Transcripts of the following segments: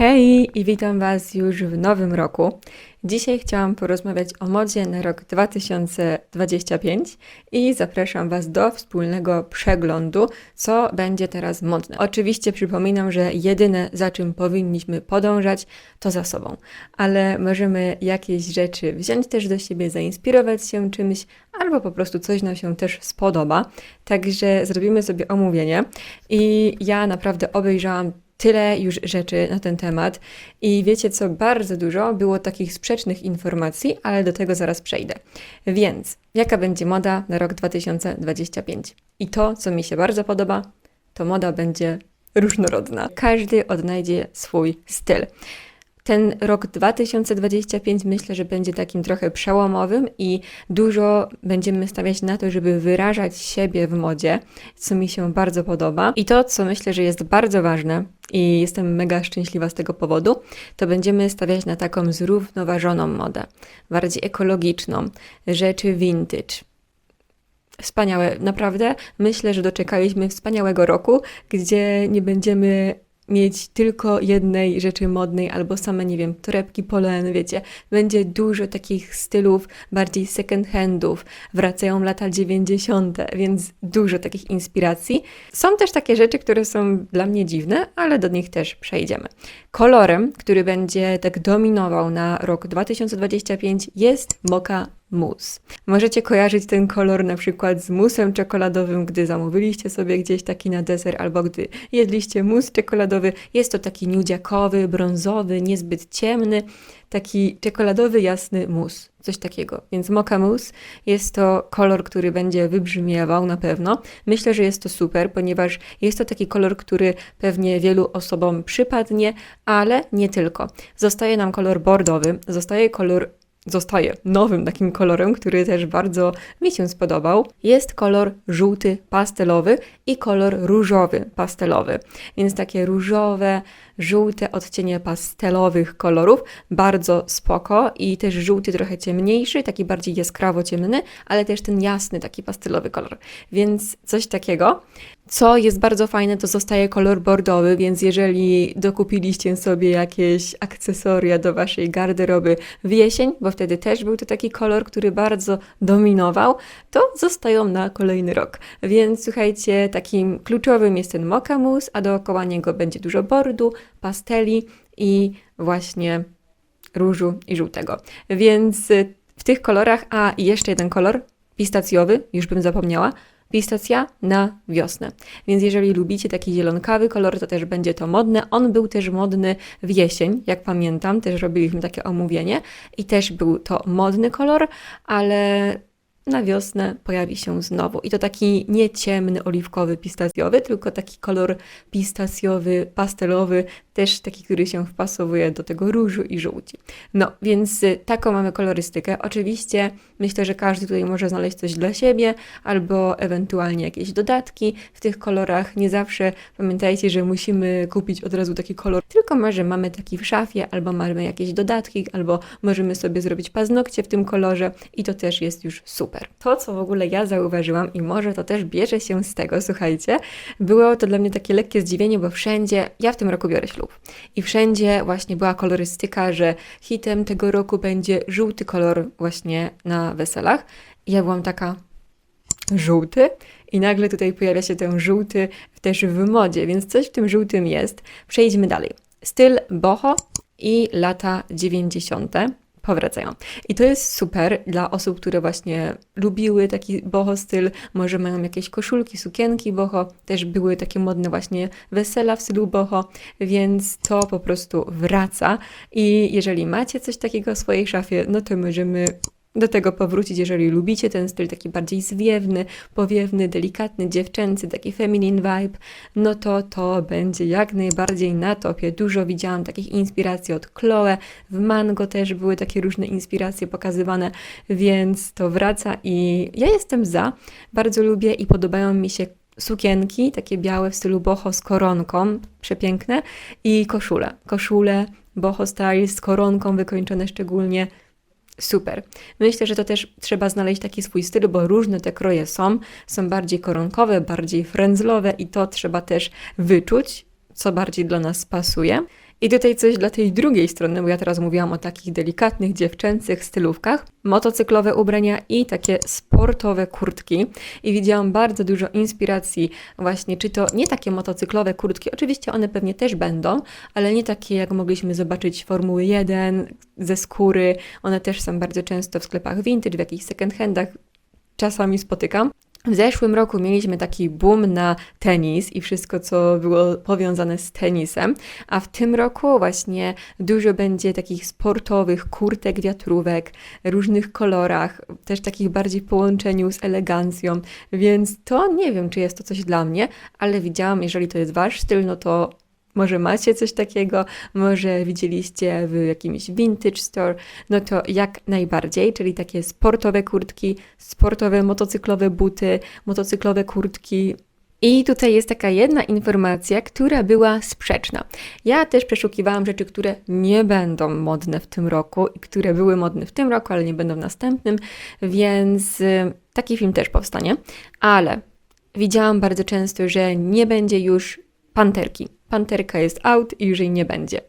Hej i witam Was już w nowym roku. Dzisiaj chciałam porozmawiać o modzie na rok 2025 i zapraszam Was do wspólnego przeglądu, co będzie teraz modne. Oczywiście przypominam, że jedyne za czym powinniśmy podążać to za sobą, ale możemy jakieś rzeczy wziąć też do siebie, zainspirować się czymś, albo po prostu coś nam się też spodoba. Także zrobimy sobie omówienie i ja naprawdę obejrzałam tyle już rzeczy na ten temat i wiecie co, bardzo dużo było takich sprzecznych informacji, ale do tego zaraz przejdę. Więc, jaka będzie moda na rok 2025? I to, co mi się bardzo podoba, to moda będzie różnorodna. Każdy odnajdzie swój styl. Ten rok 2025 myślę, że będzie takim trochę przełomowym i dużo będziemy stawiać na to, żeby wyrażać siebie w modzie, co mi się bardzo podoba. I to, co myślę, że jest bardzo ważne i jestem mega szczęśliwa z tego powodu, to będziemy stawiać na taką zrównoważoną modę, bardziej ekologiczną, rzeczy vintage. Wspaniałe, naprawdę. Myślę, że doczekaliśmy wspaniałego roku, gdzie nie będziemy mieć tylko jednej rzeczy modnej albo same, nie wiem, torebki polen, wiecie. Będzie dużo takich stylów bardziej second handów. Wracają lata 90., więc dużo takich inspiracji. Są też takie rzeczy, które są dla mnie dziwne, ale do nich też przejdziemy. Kolorem, który będzie tak dominował na rok 2025 jest mocha mus. Możecie kojarzyć ten kolor na przykład z musem czekoladowym, gdy zamówiliście sobie gdzieś taki na deser, albo gdy jedliście mus czekoladowy. Jest to taki nudziakowy, brązowy, niezbyt ciemny, taki czekoladowy, jasny mus. Coś takiego. Więc mocha mus jest to kolor, który będzie wybrzmiewał na pewno. Myślę, że jest to super, ponieważ jest to taki kolor, który pewnie wielu osobom przypadnie, ale nie tylko. Zostaje nam kolor bordowy, zostaje kolor zostaje nowym takim kolorem, który też bardzo mi się spodobał. Jest kolor żółty pastelowy i kolor różowy pastelowy. Więc takie różowe, żółte odcienie pastelowych kolorów, bardzo spoko i też żółty trochę ciemniejszy, taki bardziej jaskrawo ciemny, ale też ten jasny taki pastelowy kolor. Więc coś takiego. Co jest bardzo fajne, to zostaje kolor bordowy, więc jeżeli dokupiliście sobie jakieś akcesoria do waszej garderoby w jesień, bo wtedy też był to taki kolor, który bardzo dominował, to zostają na kolejny rok. Więc słuchajcie, takim kluczowym jest ten mocha mousse, a dookoła niego będzie dużo bordu, pasteli i właśnie różu i żółtego. Więc y, w tych kolorach, a jeszcze jeden kolor, pistacjowy, już bym zapomniała, pistacja na wiosnę. Więc jeżeli lubicie taki zielonkawy kolor, to też będzie to modne. On był też modny w jesień, jak pamiętam, też robiliśmy takie omówienie i też był to modny kolor, ale na wiosnę pojawi się znowu. I to taki nie ciemny, oliwkowy, pistacjowy, tylko taki kolor pistacjowy, pastelowy, też taki, który się wpasowuje do tego różu i żółci. No, więc y, taką mamy kolorystykę. Oczywiście myślę, że każdy tutaj może znaleźć coś dla siebie, albo ewentualnie jakieś dodatki w tych kolorach. Nie zawsze pamiętajcie, że musimy kupić od razu taki kolor, tylko może mamy taki w szafie, albo mamy jakieś dodatki, albo możemy sobie zrobić paznokcie w tym kolorze i to też jest już super. To, co w ogóle ja zauważyłam i może to też bierze się z tego, słuchajcie, było to dla mnie takie lekkie zdziwienie, bo wszędzie, ja w tym roku biorę ślub i wszędzie właśnie była kolorystyka, że hitem tego roku będzie żółty kolor właśnie na weselach. I ja byłam taka, żółty i nagle tutaj pojawia się ten żółty też w modzie, więc coś w tym żółtym jest. Przejdźmy dalej. Styl boho i lata 90 powracają. I to jest super dla osób, które właśnie lubiły taki boho styl, może mają jakieś koszulki, sukienki boho, też były takie modne właśnie wesela w stylu boho, więc to po prostu wraca i jeżeli macie coś takiego w swojej szafie, no to możemy do tego powrócić, jeżeli lubicie ten styl taki bardziej zwiewny, powiewny, delikatny, dziewczęcy, taki feminine vibe, no to to będzie jak najbardziej na topie. Dużo widziałam takich inspiracji od Chloe, w Mango też były takie różne inspiracje pokazywane, więc to wraca i ja jestem za. Bardzo lubię i podobają mi się sukienki, takie białe w stylu boho z koronką, przepiękne i koszule. Koszule boho style z koronką wykończone szczególnie Super. Myślę, że to też trzeba znaleźć taki swój styl, bo różne te kroje są. Są bardziej koronkowe, bardziej frędzlowe i to trzeba też wyczuć, co bardziej dla nas pasuje. I tutaj coś dla tej drugiej strony, bo ja teraz mówiłam o takich delikatnych, dziewczęcych stylówkach, motocyklowe ubrania i takie sportowe kurtki. I widziałam bardzo dużo inspiracji właśnie, czy to nie takie motocyklowe kurtki, oczywiście one pewnie też będą, ale nie takie jak mogliśmy zobaczyć Formuły 1 ze skóry. One też są bardzo często w sklepach vintage, w jakichś second handach czasami spotykam. W zeszłym roku mieliśmy taki boom na tenis i wszystko, co było powiązane z tenisem, a w tym roku właśnie dużo będzie takich sportowych kurtek, wiatrówek, różnych kolorach, też takich bardziej połączeniu z elegancją, więc to nie wiem, czy jest to coś dla mnie, ale widziałam, jeżeli to jest wasz styl, no to może macie coś takiego, może widzieliście w jakimś vintage store, no to jak najbardziej, czyli takie sportowe kurtki, sportowe motocyklowe buty, motocyklowe kurtki. I tutaj jest taka jedna informacja, która była sprzeczna. Ja też przeszukiwałam rzeczy, które nie będą modne w tym roku i które były modne w tym roku, ale nie będą w następnym, więc y, taki film też powstanie. Ale widziałam bardzo często, że nie będzie już panterki. Panterka jest out i już jej nie będzie.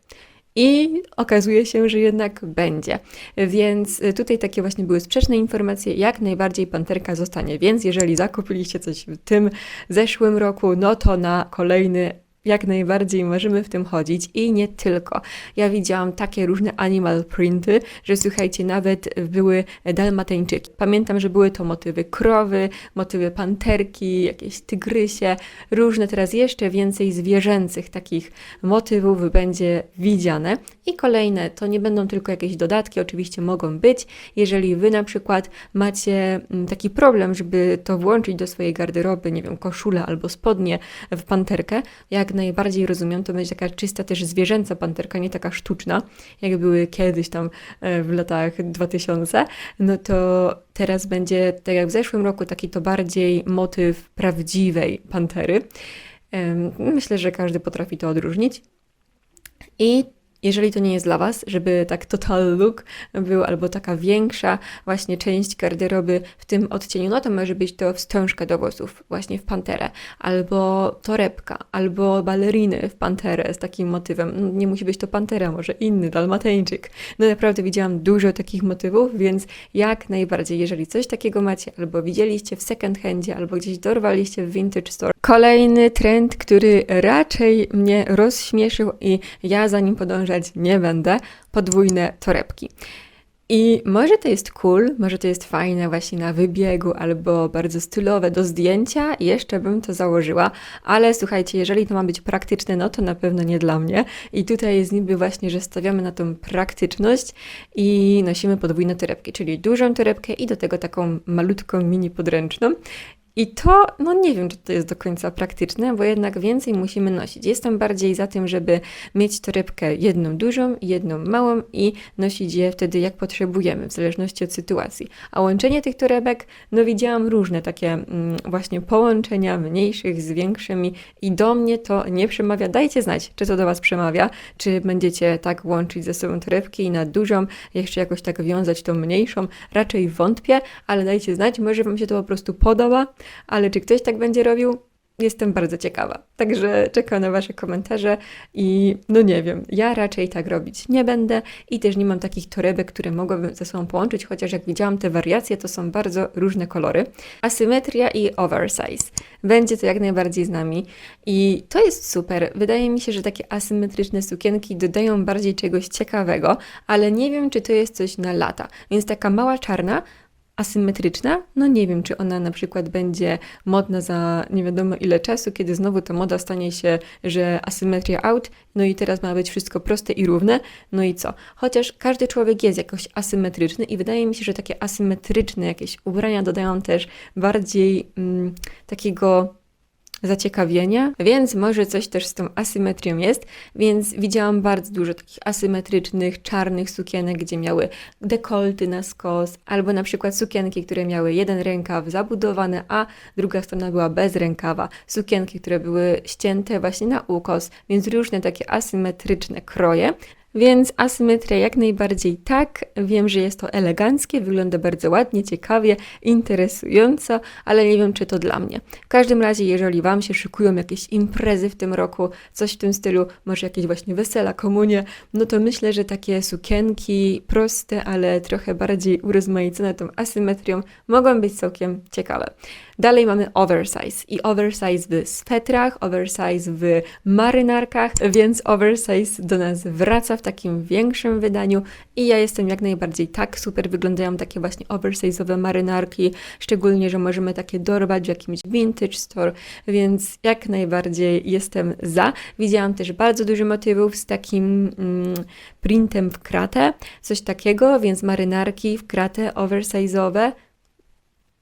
I okazuje się, że jednak będzie. Więc tutaj takie właśnie były sprzeczne informacje, jak najbardziej panterka zostanie. Więc jeżeli zakupiliście coś w tym zeszłym roku, no to na kolejny jak najbardziej możemy w tym chodzić i nie tylko. Ja widziałam takie różne animal printy, że słuchajcie, nawet były dalmatyńczyki. Pamiętam, że były to motywy krowy, motywy panterki, jakieś tygrysie, różne teraz jeszcze więcej zwierzęcych takich motywów będzie widziane. I kolejne, to nie będą tylko jakieś dodatki, oczywiście mogą być. Jeżeli wy na przykład macie mm, taki problem, żeby to włączyć do swojej garderoby, nie wiem, koszulę albo spodnie w panterkę, jak najbardziej rozumiem, to będzie taka czysta też zwierzęca panterka, nie taka sztuczna, jak były kiedyś tam e, w latach 2000, no to teraz będzie, tak jak w zeszłym roku, taki to bardziej motyw prawdziwej pantery. Myślę, że każdy potrafi to odróżnić. I jeżeli to nie jest dla Was, żeby tak total look był, albo taka większa właśnie część garderoby w tym odcieniu, no to może być to wstążka do włosów właśnie w panterę, albo torebka, albo baleriny w panterę z takim motywem. No, nie musi być to pantera, może inny, dalmatyńczyk. No naprawdę widziałam dużo takich motywów, więc jak najbardziej, jeżeli coś takiego macie, albo widzieliście w second handzie, albo gdzieś dorwaliście w vintage store. Kolejny trend, który raczej mnie rozśmieszył i ja za nim podążam nie będę, podwójne torebki. I może to jest cool, może to jest fajne właśnie na wybiegu albo bardzo stylowe do zdjęcia, jeszcze bym to założyła, ale słuchajcie, jeżeli to ma być praktyczne, no to na pewno nie dla mnie. I tutaj jest niby właśnie, że stawiamy na tą praktyczność i nosimy podwójne torebki, czyli dużą torebkę i do tego taką malutką mini podręczną. I to, no nie wiem, czy to jest do końca praktyczne, bo jednak więcej musimy nosić. Jestem bardziej za tym, żeby mieć torebkę jedną dużą, jedną małą i nosić je wtedy jak potrzebujemy, w zależności od sytuacji. A łączenie tych torebek, no widziałam różne takie mm, właśnie połączenia mniejszych z większymi i do mnie to nie przemawia. Dajcie znać, czy to do Was przemawia, czy będziecie tak łączyć ze sobą torebki i na dużą jeszcze jakoś tak wiązać tą mniejszą. Raczej wątpię, ale dajcie znać, może Wam się to po prostu podoba ale czy ktoś tak będzie robił? Jestem bardzo ciekawa. Także czekam na Wasze komentarze i no nie wiem, ja raczej tak robić nie będę i też nie mam takich torebek, które mogłabym ze sobą połączyć, chociaż jak widziałam te wariacje, to są bardzo różne kolory. Asymetria i oversize. Będzie to jak najbardziej z nami i to jest super. Wydaje mi się, że takie asymetryczne sukienki dodają bardziej czegoś ciekawego, ale nie wiem, czy to jest coś na lata. Więc taka mała czarna asymetryczna, no nie wiem, czy ona na przykład będzie modna za nie wiadomo ile czasu, kiedy znowu ta moda stanie się, że asymetria out, no i teraz ma być wszystko proste i równe, no i co? Chociaż każdy człowiek jest jakoś asymetryczny i wydaje mi się, że takie asymetryczne jakieś ubrania dodają też bardziej mm, takiego zaciekawienia, więc może coś też z tą asymetrią jest, więc widziałam bardzo dużo takich asymetrycznych, czarnych sukienek, gdzie miały dekolty na skos, albo na przykład sukienki, które miały jeden rękaw zabudowany, a druga strona była bez rękawa, sukienki, które były ścięte właśnie na ukos, więc różne takie asymetryczne kroje. Więc asymetria jak najbardziej tak. Wiem, że jest to eleganckie, wygląda bardzo ładnie, ciekawie, interesująco, ale nie wiem, czy to dla mnie. W każdym razie, jeżeli Wam się szykują jakieś imprezy w tym roku, coś w tym stylu, może jakieś właśnie wesela, komunie, no to myślę, że takie sukienki proste, ale trochę bardziej urozmaicone tą asymetrią mogą być całkiem ciekawe. Dalej mamy oversize i oversize w swetrach, oversize w marynarkach, więc oversize do nas wraca w takim większym wydaniu i ja jestem jak najbardziej tak, super wyglądają takie właśnie oversize'owe marynarki, szczególnie, że możemy takie dorwać w jakimś vintage store, więc jak najbardziej jestem za. Widziałam też bardzo dużo motywów z takim mm, printem w kratę, coś takiego, więc marynarki w kratę oversize'owe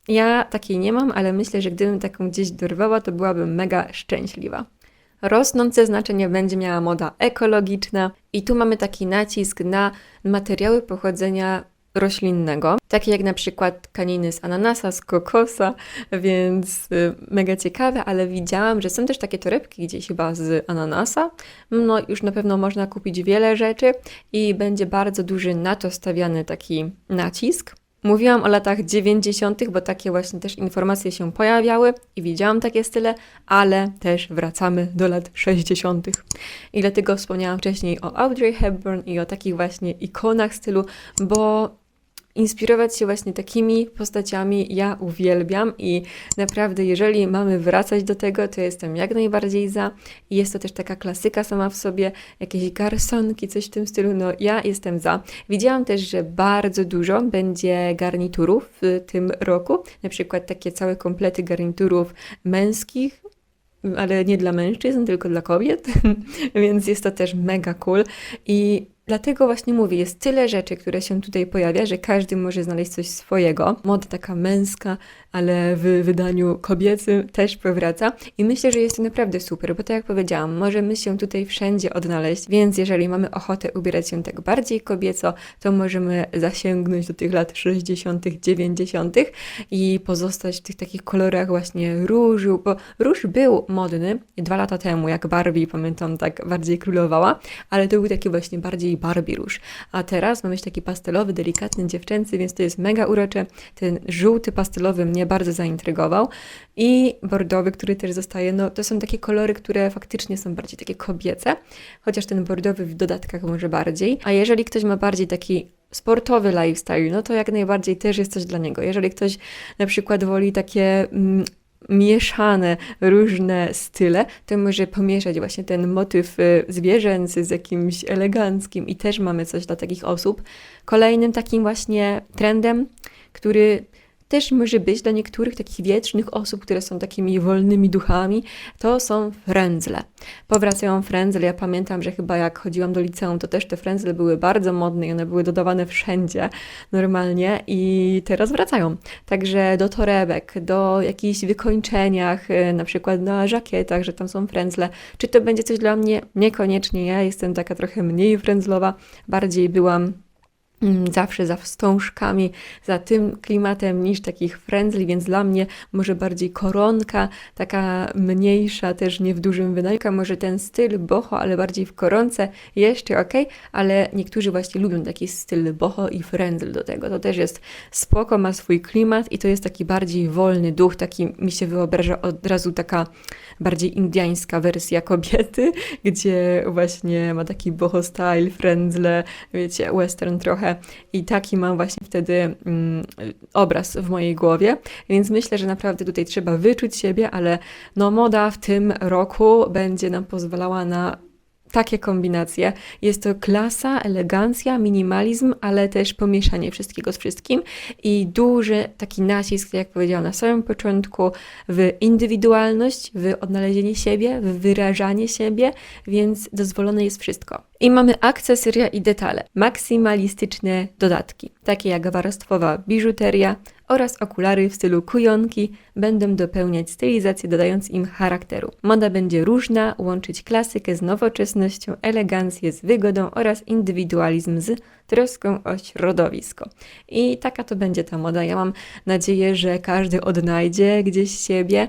ja takiej nie mam, ale myślę, że gdybym taką gdzieś dorwała, to byłabym mega szczęśliwa. Rosnące znaczenie będzie miała moda ekologiczna i tu mamy taki nacisk na materiały pochodzenia roślinnego, takie jak na przykład tkaniny z ananasa, z kokosa, więc y, mega ciekawe, ale widziałam, że są też takie torebki gdzieś chyba z ananasa. No już na pewno można kupić wiele rzeczy i będzie bardzo duży na to stawiany taki nacisk. Mówiłam o latach 90., bo takie właśnie też informacje się pojawiały i widziałam takie style, ale też wracamy do lat 60. I dlatego wspomniałam wcześniej o Audrey Hepburn i o takich właśnie ikonach stylu, bo inspirować się właśnie takimi postaciami. Ja uwielbiam i naprawdę jeżeli mamy wracać do tego, to jestem jak najbardziej za. I jest to też taka klasyka sama w sobie, jakieś garsonki, coś w tym stylu, no ja jestem za. Widziałam też, że bardzo dużo będzie garniturów w tym roku, na przykład takie całe komplety garniturów męskich, ale nie dla mężczyzn, tylko dla kobiet, więc jest to też mega cool. I Dlatego właśnie mówię, jest tyle rzeczy, które się tutaj pojawia, że każdy może znaleźć coś swojego. Moda taka męska, ale w wydaniu kobiecym też powraca. I myślę, że jest to naprawdę super, bo tak jak powiedziałam, możemy się tutaj wszędzie odnaleźć, więc jeżeli mamy ochotę ubierać się tak bardziej kobieco, to możemy zasięgnąć do tych lat 60., 90. i pozostać w tych takich kolorach właśnie różu, bo róż był modny dwa lata temu, jak Barbie, pamiętam, tak bardziej królowała, ale to był taki właśnie bardziej Barbie róż. A teraz mamy taki pastelowy, delikatny, dziewczęcy, więc to jest mega urocze. Ten żółty pastelowy mnie bardzo zaintrygował i bordowy, który też zostaje, no to są takie kolory, które faktycznie są bardziej takie kobiece, chociaż ten bordowy w dodatkach może bardziej. A jeżeli ktoś ma bardziej taki sportowy lifestyle, no to jak najbardziej też jest coś dla niego. Jeżeli ktoś na przykład woli takie mm, mieszane różne style, to może pomieszać właśnie ten motyw y, zwierzęcy z jakimś eleganckim i też mamy coś dla takich osób. Kolejnym takim właśnie trendem, który też może być dla niektórych takich wiecznych osób, które są takimi wolnymi duchami, to są frędzle. Powracają frędzle. Ja pamiętam, że chyba jak chodziłam do liceum, to też te frędzle były bardzo modne i one były dodawane wszędzie normalnie i teraz wracają. Także do torebek, do jakichś wykończeniach, y, na przystykład na żakietach, że tam są frędzle. Czy to będzie coś dla mnie? Niekoniecznie. Ja jestem taka trochę mniej frędzlowa. Bardziej byłam zawsze za wstążkami, za tym klimatem niż takich frędzli, więc dla mnie może bardziej koronka, taka mniejsza, też nie w dużym wydaniu, może ten styl boho, ale bardziej w koronce, jeszcze ok, ale niektórzy właśnie lubią taki styl boho i frędzl do tego. To też jest spoko, ma swój klimat i to jest taki bardziej wolny duch, taki mi się wyobraża od razu taka bardziej indiańska wersja kobiety, gdzie właśnie ma taki boho style, frędzle, wiecie, western trochę, i taki mam właśnie wtedy mm, obraz w mojej głowie, więc myślę, że naprawdę tutaj trzeba wyczuć siebie, ale no moda w tym roku będzie nam pozwalała na takie kombinacje. Jest to klasa, elegancja, minimalizm, ale też pomieszanie wszystkiego z wszystkim i duży taki nacisk, jak powiedziałam na samym początku, w indywidualność, w odnalezienie siebie, w wyrażanie siebie, więc dozwolone jest wszystko. I mamy akcesoria i detale, maksymalistyczne dodatki, takie jak warstwowa biżuteria oraz okulary w stylu kujonki, będą dopełniać stylizację, dodając im charakteru. Moda będzie różna, łączyć klasykę z nowoczesnością, elegancję z wygodą oraz indywidualizm z troską o środowisko. I taka to będzie ta moda. Ja mam nadzieję, że każdy odnajdzie gdzieś siebie.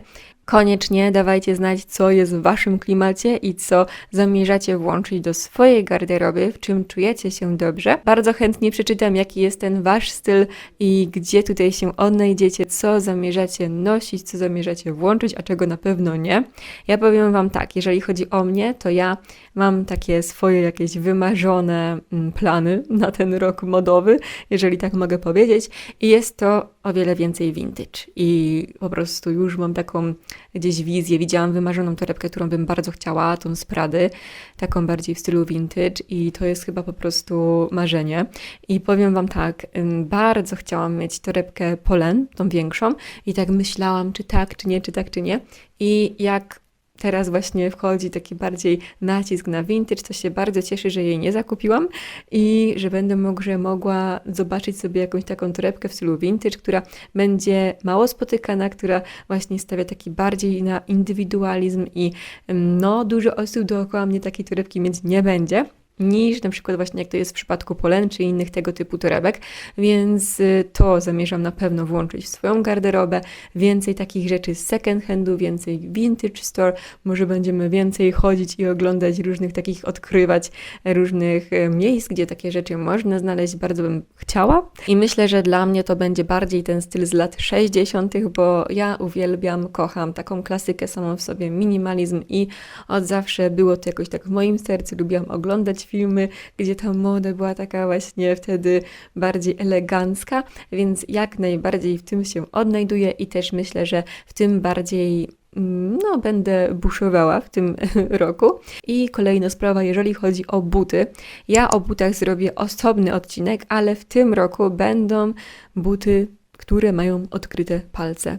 Koniecznie dawajcie znać, co jest w Waszym klimacie i co zamierzacie włączyć do swojej garderoby, w czym czujecie się dobrze. Bardzo chętnie przeczytam, jaki jest ten Wasz styl i gdzie tutaj się odnajdziecie, co zamierzacie nosić, co zamierzacie włączyć, a czego na pewno nie. Ja powiem Wam tak, jeżeli chodzi o mnie, to ja mam takie swoje jakieś wymarzone mm, plany na ten rok modowy, jeżeli tak mogę powiedzieć, i jest to o wiele więcej vintage. I po prostu już mam taką gdzieś wizję. Widziałam wymarzoną torebkę, którą bym bardzo chciała, tą z Prady, taką bardziej w stylu vintage i to jest chyba po prostu marzenie. I powiem Wam tak, bardzo chciałam mieć torebkę Polen, tą większą i tak myślałam, czy tak, czy nie, czy tak, czy nie. I jak teraz właśnie wchodzi taki bardziej nacisk na vintage, to się bardzo cieszę, że jej nie zakupiłam i że będę może mogła zobaczyć sobie jakąś taką torebkę w stylu vintage, która będzie mało spotykana, która właśnie stawia taki bardziej na indywidualizm i ym, no dużo osób dookoła mnie takiej torebki mieć nie będzie niż na przykład właśnie jak to jest w przypadku Polen czy innych tego typu torebek, więc y, to zamierzam na pewno włączyć w swoją garderobę. Więcej takich rzeczy z second handu, więcej vintage store, może będziemy więcej chodzić i oglądać różnych takich, odkrywać różnych e, miejsc, gdzie takie rzeczy można znaleźć, bardzo bym chciała. I myślę, że dla mnie to będzie bardziej ten styl z lat 60., bo ja uwielbiam, kocham taką klasykę samą w sobie, minimalizm i od zawsze było to jakoś tak w moim sercu, lubiłam oglądać filmy, gdzie ta moda była taka właśnie wtedy bardziej elegancka, więc jak najbardziej w tym się odnajduję i też myślę, że w tym bardziej mm, no, będę buszowała w tym roku. I kolejna sprawa, jeżeli chodzi o buty. Ja o butach zrobię osobny odcinek, ale w tym roku będą buty, które mają odkryte palce.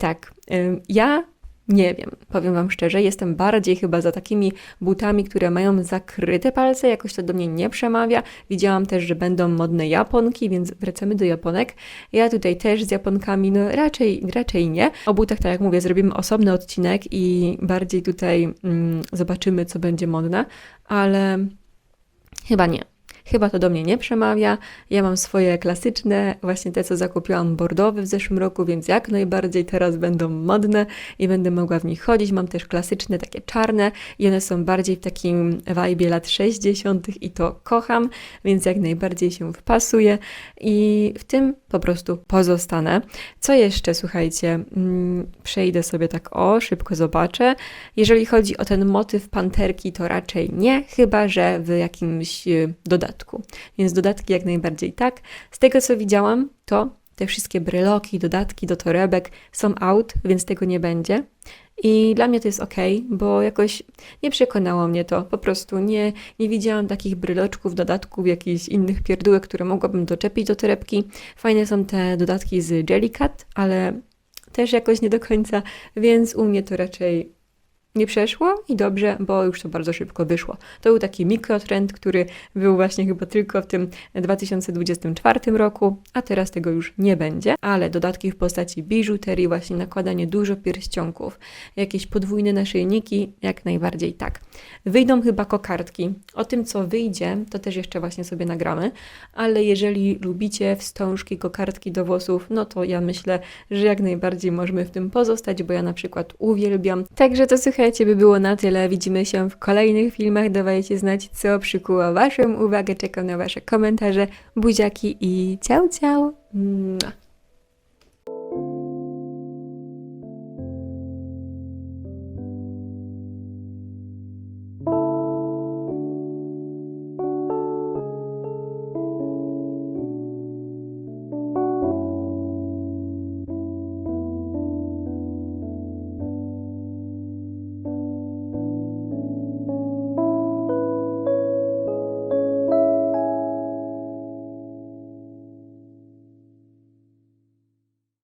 Tak, ym, ja nie wiem, powiem Wam szczerze, jestem bardziej chyba za takimi butami, które mają zakryte palce, jakoś to do mnie nie przemawia. Widziałam też, że będą modne japonki, więc wracamy do japonek. Ja tutaj też z japonkami, no raczej, raczej nie. O butach, tak jak mówię, zrobimy osobny odcinek i bardziej tutaj mm, zobaczymy, co będzie modne, ale chyba nie. Chyba to do mnie nie przemawia. Ja mam swoje klasyczne, właśnie te, co zakupiłam bordowe w zeszłym roku, więc jak najbardziej teraz będą modne i będę mogła w nich chodzić. Mam też klasyczne, takie czarne i one są bardziej w takim vibe lat 60. i to kocham, więc jak najbardziej się wpasuje i w tym po prostu pozostanę. Co jeszcze, słuchajcie, mm, przejdę sobie tak o, szybko zobaczę. Jeżeli chodzi o ten motyw panterki, to raczej nie, chyba że w jakimś y, dodatku. Więc dodatki jak najbardziej tak. Z tego co widziałam, to te wszystkie bryloki, dodatki do torebek są out, więc tego nie będzie. I dla mnie to jest ok, bo jakoś nie przekonało mnie to. Po prostu nie, nie widziałam takich bryloczków, dodatków, jakichś innych pierdółek, które mogłabym doczepić do torebki. Fajne są te dodatki z Jellycat, ale też jakoś nie do końca, więc u mnie to raczej nie przeszło i dobrze, bo już to bardzo szybko wyszło. To był taki mikrotrend, który był właśnie chyba tylko w tym 2024 roku, a teraz tego już nie będzie, ale dodatki w postaci biżuterii, właśnie nakładanie dużo pierścionków, jakieś podwójne naszyjniki, jak najbardziej tak. Wyjdą chyba kokardki. O tym, co wyjdzie, to też jeszcze właśnie sobie nagramy, ale jeżeli lubicie wstążki, kokardki do włosów, no to ja myślę, że jak najbardziej możemy w tym pozostać, bo ja na przykład uwielbiam. Także to słuchajcie, by było na tyle. Widzimy się w kolejnych filmach. Dawajcie znać, co przykuło Waszą uwagę. Czekam na Wasze komentarze, buziaki i ciao, ciao! Mua.